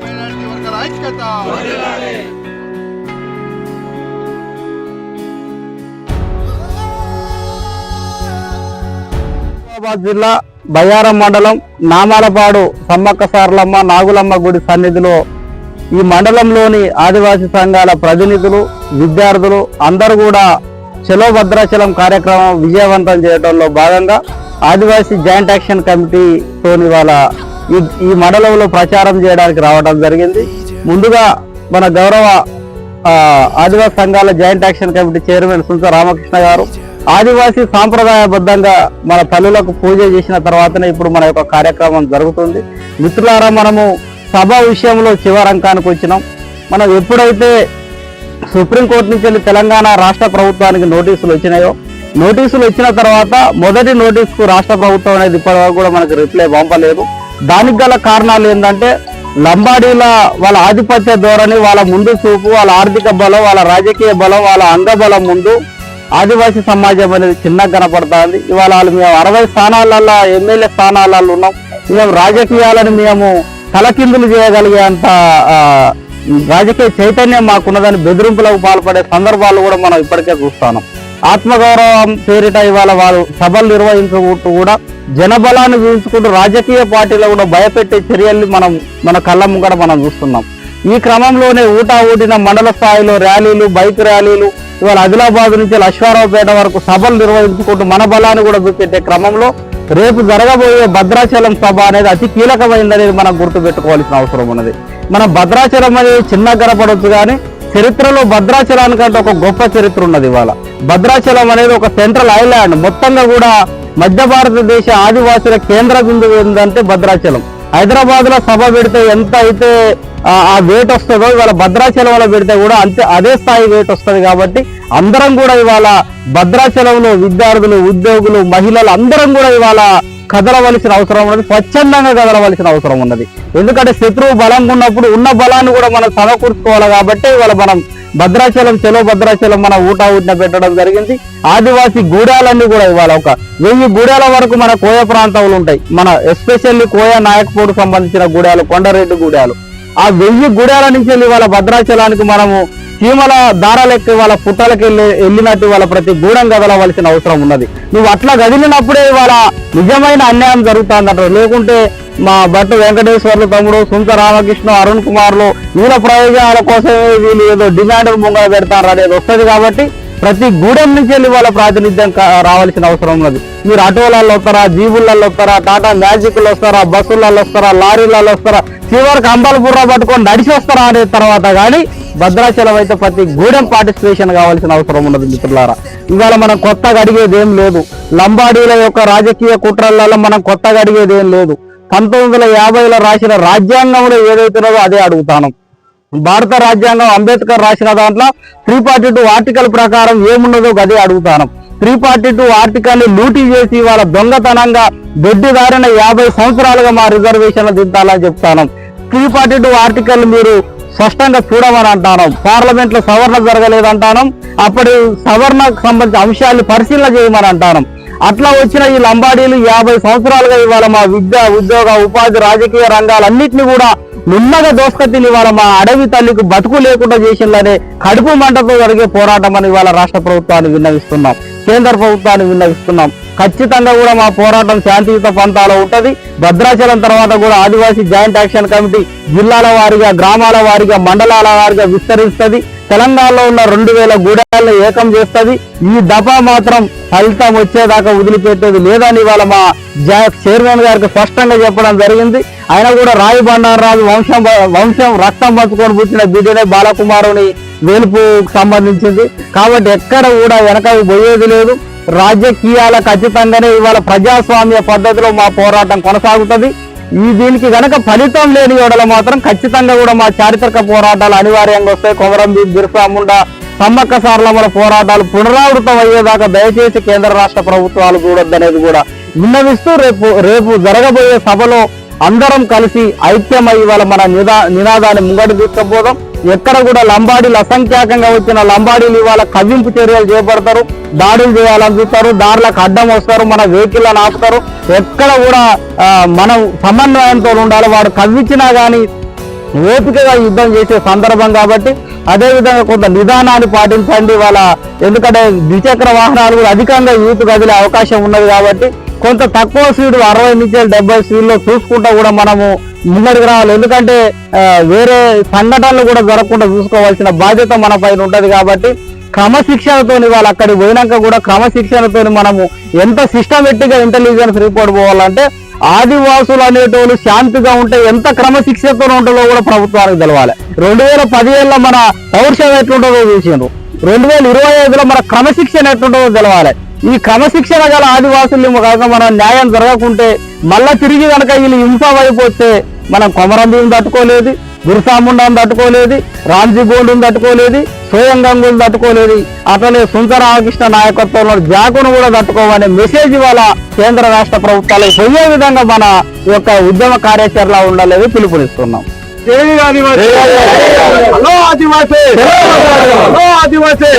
Minority ఐక్యత నిజామాబాద్ జిల్లా బయ్యారం మండలం నామాలపాడు సమ్మక్క సారలమ్మ నాగులమ్మ గుడి సన్నిధిలో ఈ మండలంలోని ఆదివాసీ సంఘాల ప్రతినిధులు విద్యార్థులు అందరూ కూడా చలో భద్రాచలం కార్యక్రమం విజయవంతం చేయడంలో భాగంగా ఆదివాసీ జాయింట్ యాక్షన్ కమిటీతో ఇవాళ ఈ ఈ మండలంలో ప్రచారం చేయడానికి రావడం జరిగింది. ముందుగా మన గౌరవ ఆదివాసీ సంఘాల joint action committee chairman Sunta Ramakrishna garu Adivasi సాంప్రదాయబద్ధంగా మన తల్లులకు పూజ చేసిన తర్వాతనే ఇప్పుడు మన యొక్క కార్యక్రమం జరుగుతుంది. మిత్రులారా మనము సభ విషయంలో చివరంకానికి వచ్చినాం. మనం ఎప్పుడైతే సుప్రీంకోర్టు నుంచి వెళ్ళి తెలంగాణ రాష్ట్ర ప్రభుత్వానికి నోటీసులు వచ్చినాయో? నోటీసులు వచ్చిన తర్వాత మొదటి నోటీసుకు రాష్ట్ర ప్రభుత్వం అనేది ఇప్పటివరకు కూడా మనకు రిప్లై పంపలేదు. దానికి గల కారణాలు ఏంటంటే లంబాడీల వాళ్ళ ఆధిపత్య ధోరణి వాళ్ళ ముందు చూపు వాళ్ళ ఆర్థిక బలం వాళ్ళ రాజకీయ బలం వాళ్ళ అంగబలం ముందు ఆదివాసీ సమాజం అనేది చిన్నగా కనపడుతుంది. ఇవాళ వాళ్ళు మేము అరవై స్థానాలలో ఎమ్మెల్యే స్థానాలలో ఉన్నాం. మేము రాజకీయాలను మేము తలకిందులు చేయగలిగేంత అంత రాజకీయ చైతన్యం మాకున్నదని బెదిరింపులకు పాల్పడే సందర్భాలు కూడా మనం ఇప్పటికే చూస్తాను ఆత్మగౌరవం పేరిట ఇవాళ వారు సభలు నిర్వహించుకుంటూ కూడా జనబలాన్ని చూపించుకుంటూ రాజకీయ పార్టీలు కూడా భయపెట్టే చర్యల్ని మనం మన కళ్ళ ముంగడ మనం చూస్తున్నాం. ఈ క్రమంలోనే ఊటా ఊటిన మండల స్థాయిలో ర్యాలీలు బైక్ ర్యాలీలు ఇవాళ ఆదిలాబాద్ నుంచి లక్ష్మారావుపేట వరకు సభలు నిర్వహించుకుంటూ మన బలాన్ని కూడా చూపెట్టే క్రమంలో రేపు జరగబోయే భద్రాచలం సభ అనేది అతి కీలకమైందనేది మనం గుర్తుపెట్టుకోవాల్సిన అవసరం ఉన్నది. మన భద్రాచలం అనేది చిన్న గనపడవచ్చు కానీ చరిత్రలో భద్రాచలానికంటే ఒక గొప్ప చరిత్ర ఉన్నది ఇవాళ. భద్రాచలం అనేది ఒక సెంట్రల్ ఐలాండ్. మొత్తంగా కూడా మధ్య భారతదేశ ఆదివాసుల కేంద్ర బిందువు ఏంటంటే భద్రాచలం. హైదరాబాద్లో సభ పెడితే ఎంత అయితే ఆ ఆ వెయిట్ వస్తుందో ఇవాళ భద్రాచలంలో పెడితే కూడా అంతే అదే స్థాయి వెయిట్ వస్తుంది కాబట్టి అందరం కూడా ఇవాళ భద్రాచలంలో విద్యార్థులు ఉద్యోగులు మహిళలు అందరం కూడా ఇవాళ కదలవలసిన అవసరం ఉన్నది. స్వచ్ఛందంగా కదలవలసిన అవసరం ఉన్నది. ఎందుకంటే శత్రువు బలంగా ఉన్నప్పుడు ఉన్న బలాన్ని కూడా మనం సమకూర్చుకోవాలి కాబట్టి ఇవాళ మనం భద్రాచలం చెలో భద్రాచలం మన ఊటా ఊటిన పెట్టడం జరిగింది. ఆదివాసీ గూడాలన్నీ కూడా ఇవాళ ఒక వెయ్యి గూడాల వరకు మన కోయ ప్రాంతాలు ఉంటాయి. మన ఎస్పెషల్లీ కోయ నాయకపోడు సంబంధించిన గూడాలు కొండరెడ్డి గూడాలు. ఆ వెయ్యి గూడాల నుంచి వెళ్ళి వాళ్ళ భద్రాచలానికి మనము చీమల దారాలెక్కి వాళ్ళ పుట్టలకి వెళ్ళి వెళ్ళినట్టు వాళ్ళ ప్రతి గూడెం కదలవలసిన అవసరం ఉన్నది. నువ్వు అట్లా కదిలినప్పుడే వాళ్ళ నిజమైన అన్యాయం జరుగుతుందంటారు. లేకుంటే మా భట్టు వెంకటేశ్వర్లు తమ్ముడు సుంత రామకృష్ణ అరుణ్ కుమార్లు వీళ్ళ ప్రయోజనాల కోసమే వీళ్ళు ఏదో డిమాండ్ ముంగల పెడతారు అనేది వస్తుంది కాబట్టి ప్రతి గూడెం నుంచి వెళ్ళి వాళ్ళ ప్రాతినిధ్యం కా- రావాల్సిన అవసరం ఉన్నది. మీరు ఆటోలలో వస్తారా జీబులలో వస్తారా టాటా మ్యాజిక్లు వస్తారా బస్సులలో వస్తారా లారీలలో వస్తారా చివరికి అంబాల బుర్ర పట్టుకొని నడిచి వస్తారా అనే తర్వాత కానీ భద్రాచలం అయితే ప్రతి గూడెం పార్టిసిపేషన్ కావాల్సిన అవసరం ఉన్నది మిత్రులారా. ఇవాళ మనం కొత్తగా అడిగేది ఏం లేదు. లంబాడీల యొక్క రాజకీయ కుట్రలలో మనం కొత్తగా అడిగేది ఏం లేదు. పంతొమ్మిది వందల యాభైలో రాసిన రాజ్యాంగంలో ఏదైతున్నదో అదే అడుగుతాను. భారత రాజ్యాంగం అంబేద్కర్ రాసిన దాంట్లో త్రీ ఫార్టీ టూ ఆర్టికల్ ప్రకారం ఏమున్నదో అదే అడుగుతాను. త్రీ ఫార్టీ టూ ఆర్టికల్ని లూటీ చేసి వాళ్ళ దొంగతనంగా దొడ్డిదారిన యాభై సంవత్సరాలుగా మా రిజర్వేషన్లు దిద్దాలని చెప్తాను. త్రీ ఫార్టీ టూ ఆర్టికల్ మీరు స్పష్టంగా చూడమని అంటాను పార్లమెంట్లో సవరణ జరగలేదంటాను. అప్పటి సవరణకు సంబంధించిన అంశాలు పరిశీలన చేయమని అంటాను అట్లా వచ్చిన ఈ లంబాడీలు యాభై సంవత్సరాలుగా ఇవాళ మా విద్య ఉద్యోగ ఉపాధి రాజకీయ రంగాలన్నింటినీ కూడా నిమ్మగా దోసుకత్తిని ఇవాళ మా అడవి తల్లికి బతుకు లేకుండా చేసిందనే కడుపు మంటతో జరిగే పోరాటం అని ఇవాళ రాష్ట్ర ప్రభుత్వాన్ని విన్నవిస్తున్నాం. కేంద్ర ప్రభుత్వాన్ని విన్నవిస్తున్నాం. ఖచ్చితంగా కూడా మా పోరాటం శాంతియుత పంతాలో ఉంటది. భద్రాచలం తర్వాత కూడా ఆదివాసీ జాయింట్ యాక్షన్ కమిటీ జిల్లాల వారీగా గ్రామాల వారీగా మండలాల వారీగా విస్తరిస్తుంది. తెలంగాణలో ఉన్న రెండు వేల గూడాలను ఏకం చేస్తుంది. ఈ దఫా మాత్రం ఫలితం వచ్చేదాకా వదిలిపెట్టేది లేదని ఇవాళ మా చైర్మన్ గారికి స్పష్టంగా చెప్పడం జరిగింది. ఆయన కూడా రాయి బండారాజు వంశం వంశం రక్తం పంచుకొని పుట్టిన బిడ్డనే బాలకుమారుని వేలుపు సంబంధించింది. కాబట్టి ఎక్కడ కూడా వెనక పోయేది లేదు. రాజకీయాల ఖచ్చితంగానే ఇవాళ ప్రజాస్వామ్య పద్ధతిలో మా పోరాటం కొనసాగుతుంది. ఈ దీనికి గనక ఫలితం లేని యెడల మాత్రం ఖచ్చితంగా కూడా మా చారిత్రక పోరాటాలు అనివార్యంగా వస్తాయి. కొమరం బిర్సాముండ సమ్మక్క సారలమ్మల పోరాటాలు పునరావృతం అయ్యేదాకా దయచేసి కేంద్ర రాష్ట్ర ప్రభుత్వాలు చూడొద్దనేది కూడా విన్నవిస్తూ రేపు రేపు జరగబోయే సభలో అందరం కలిసి ఐక్యమై ఇవాళ మన నిదా నినాదాన్ని ముంగడి తీసుకుపోదాం. ఎక్కడ కూడా లంబాడీలు అసంఖ్యాకంగా వచ్చిన లంబాడీలు ఇవాళ కవ్వింపు చర్యలు చేపడతారు దాడులు చేయాలని చూస్తారు దారులకు అడ్డం వస్తారు మన వెహికల్ ఆపుతారు. ఎక్కడ కూడా మనం సమన్వయంతో ఉండాలి. వాడు కవ్వించినా కానీ ఓపికగా యుద్ధం చేసే సందర్భం కాబట్టి అదేవిధంగా కొంత నిదానాన్ని పాటించండి. వాళ్ళ ఎందుకంటే ద్విచక్ర వాహనాలు కూడా అధికంగా యూత్ కదిలే అవకాశం ఉన్నది కాబట్టి కొంత తక్కువ స్పీడ్ అరవై నుంచి డెబ్బై స్పీడ్లో చూసుకుంటా కూడా మనము ముందడికి రావాలి. ఎందుకంటే వేరే సంఘటనలు కూడా జరగకుండా చూసుకోవాల్సిన బాధ్యత మన పైన ఉంటుంది కాబట్టి క్రమశిక్షణతో వాళ్ళు అక్కడికి పోయినాక కూడా క్రమశిక్షణతోని మనము ఎంత సిస్టమేటిక్గా ఇంటెలిజెన్స్ రిపోర్ట్ పోవాలంటే ఆదివాసులు అనేటోళ్ళు శాంతిగా ఉంటే ఎంత క్రమశిక్షణతో ఉంటుందో కూడా ప్రభుత్వానికి తెలవాలి. రెండు వేల పదిహేనులో మన పౌరుషం ఎట్లుంటుందో చూసిండ్రు. రెండు వేల ఇరవై ఐదులో మన క్రమశిక్షణ ఎట్లుంటుందో తెలవాలి. ఈ క్రమశిక్షణ గల ఆదివాసులు కనుక మనం న్యాయం జరగకుంటే మళ్ళా తిరిగి కనుక వీళ్ళు హింస అయిపోతే మనం కొమరం భీం తట్టుకోలేదు గురుసాముండం తట్టుకోలేదు రామ్జీ గోండును తట్టుకోలేదు సోయం గంగులు తట్టుకోలేదు. అట్లనే సుందర రామకృష్ణ నాయకత్వంలో జాకును కూడా తట్టుకోవాలనే మెసేజ్ ఇవాళ కేంద్ర రాష్ట్ర ప్రభుత్వాలు పోయే విధంగా మన యొక్క ఉద్యమ కార్యాచరణ ఉండాలని పిలుపునిస్తున్నాం. ఆదివాసీ!